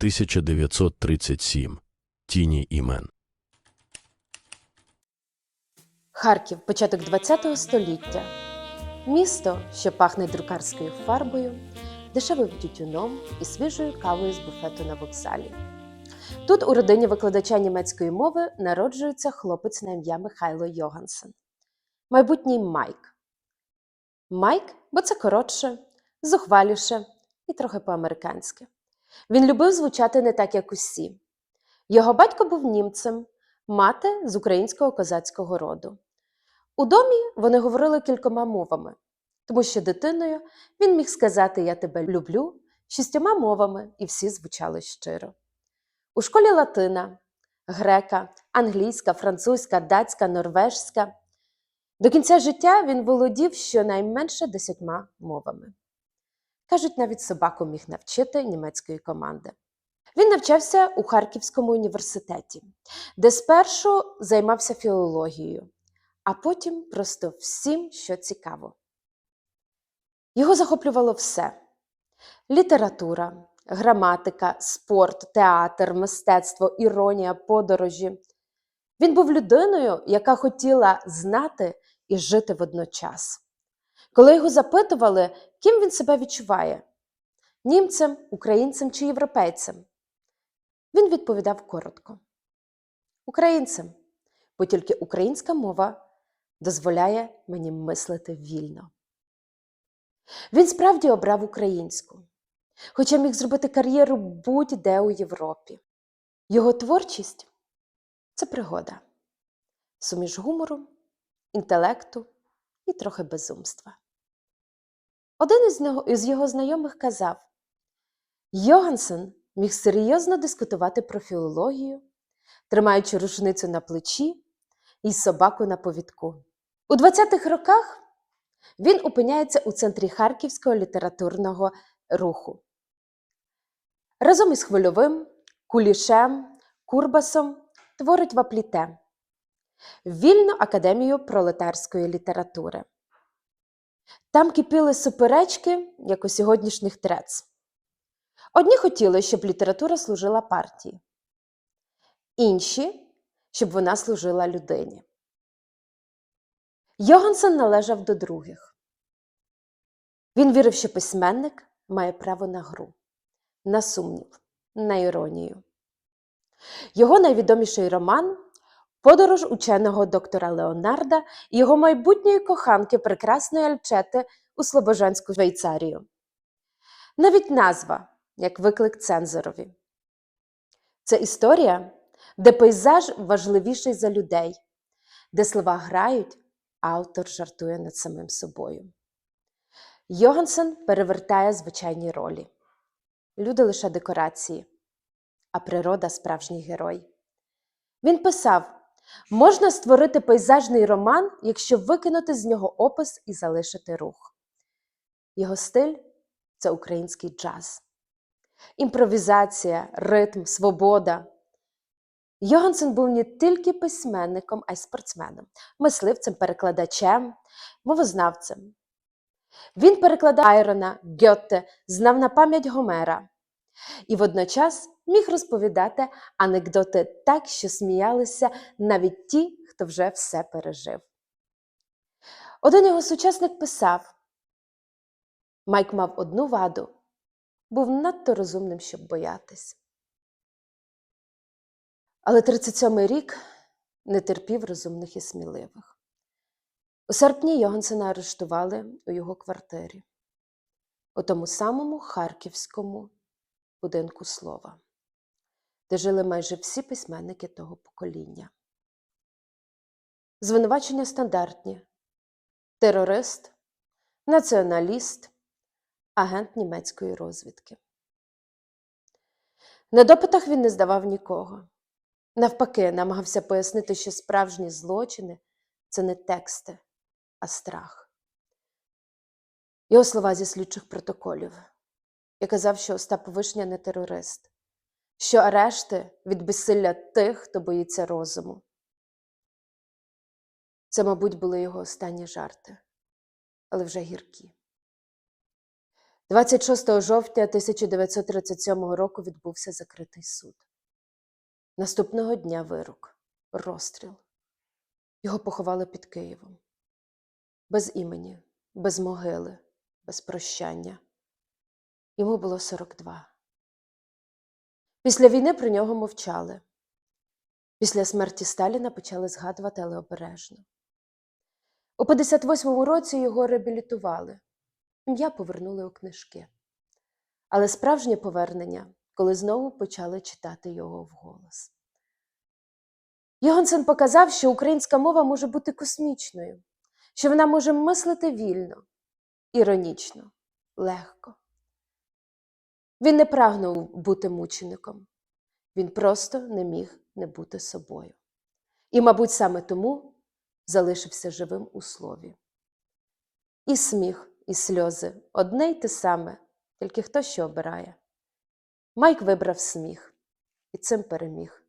1937. Тіні імен. Харків, початок ХХ століття. Місто, що пахне друкарською фарбою, дешевим тютюном і свіжою кавою з буфету на вокзалі. Тут у родині викладача німецької мови народжується хлопець на ім'я Михайло Йогансен, майбутній Майк. Майк, бо це коротше, зухваліше і трохи по-американськи. Він любив звучати не так, як усі. Його батько був німцем, мати з українського козацького роду. У домі вони говорили кількома мовами, тому що дитиною він міг сказати Я тебе люблю шістьома мовами, і всі звучали щиро. У школі латина, грека, англійська, французька, датська, норвежська. До кінця життя він володів щонайменше десятьма мовами. Кажуть, навіть собаку міг навчити німецької команди. Він навчався у Харківському університеті, де спершу займався філологією, а потім просто всім, що цікаво. Його захоплювало все: література, граматика, спорт, театр, мистецтво, іронія, подорожі. Він був людиною, яка хотіла знати і жити водночас. Коли його запитували, ким він себе відчуває німцем, українцем чи європейцем, він відповідав коротко: Українцем, бо тільки українська мова дозволяє мені мислити вільно. Він справді обрав українську, хоча міг зробити кар'єру будь-де у Європі. Його творчість це пригода, суміш гумору, інтелекту і трохи безумства. Один із, його знайомих казав: Йогансен міг серйозно дискутувати про філологію, тримаючи рушницю на плечі і собаку на повідку. У 20-х роках він опиняється у центрі Харківського літературного руху. Разом із Хвильовим, Кулішем, Курбасом творить Вапліте Вільну академію пролетарської літератури. Там кипіли суперечки, як у сьогоднішніх трец. Одні хотіли, щоб література служила партії, інші, щоб вона служила людині. Йогансен належав до других. Він вірив, що письменник має право на гру, на сумнів, на іронію. Його найвідоміший роман Подорож ученого доктора Леонарда і його майбутньої коханки прекрасної Альчети у Слобожанську Швейцарію. Навіть назва як виклик цензорові. Це історія, де пейзаж важливіший за людей, де слова грають, а автор жартує над самим собою. Йогансен перевертає звичайні ролі. Люди лише декорації, а природа справжній герой. Він писав: можна створити пейзажний роман, якщо викинути з нього опис і залишити рух. Його стиль це український джаз, імпровізація, ритм, свобода. Йогансен був не тільки письменником, а й спортсменом, мисливцем, перекладачем, мовознавцем. Він перекладав Айрона, Гьотте, знав на пам'ять Гомера і водночас міг розповідати анекдоти так, що сміялися навіть ті, хто вже все пережив. Один його сучасник писав: Майк мав одну ваду, був надто розумним, щоб боятись. Але 37-й рік не терпів розумних і сміливих. У серпні Йогансена арештували у його квартирі, у тому самому харківському будинку слова, де жили майже всі письменники того покоління. Звинувачення стандартні: терорист, націоналіст, агент німецької розвідки. На допитах він не здавав нікого. Навпаки, намагався пояснити, що справжні злочини це не тексти, а страх. Його слова зі слідчих протоколів. Я казав, що Остап Вишня не терорист, що арешти від безсилля тих, хто боїться розуму. Це, мабуть, були його останні жарти, але вже гіркі. 26 жовтня 1937 року відбувся закритий суд. Наступного дня вирок розстріл. Його поховали під Києвом. Без імені, без могили, без прощання. Йому було 42. Після війни про нього мовчали. Після смерті Сталіна почали згадувати, але обережно. У 58-му році його реабілітували. Ім'я повернули у книжки. Але справжнє повернення, коли знову почали читати його вголос. Йогансен показав, що українська мова може бути космічною, що вона може мислити вільно, іронічно, легко. Він не прагнув бути мучеником, він просто не міг не бути собою. І, мабуть, саме тому залишився живим у слові. І сміх, і сльози одне й те саме, тільки хто що обирає. Майк вибрав сміх і цим переміг.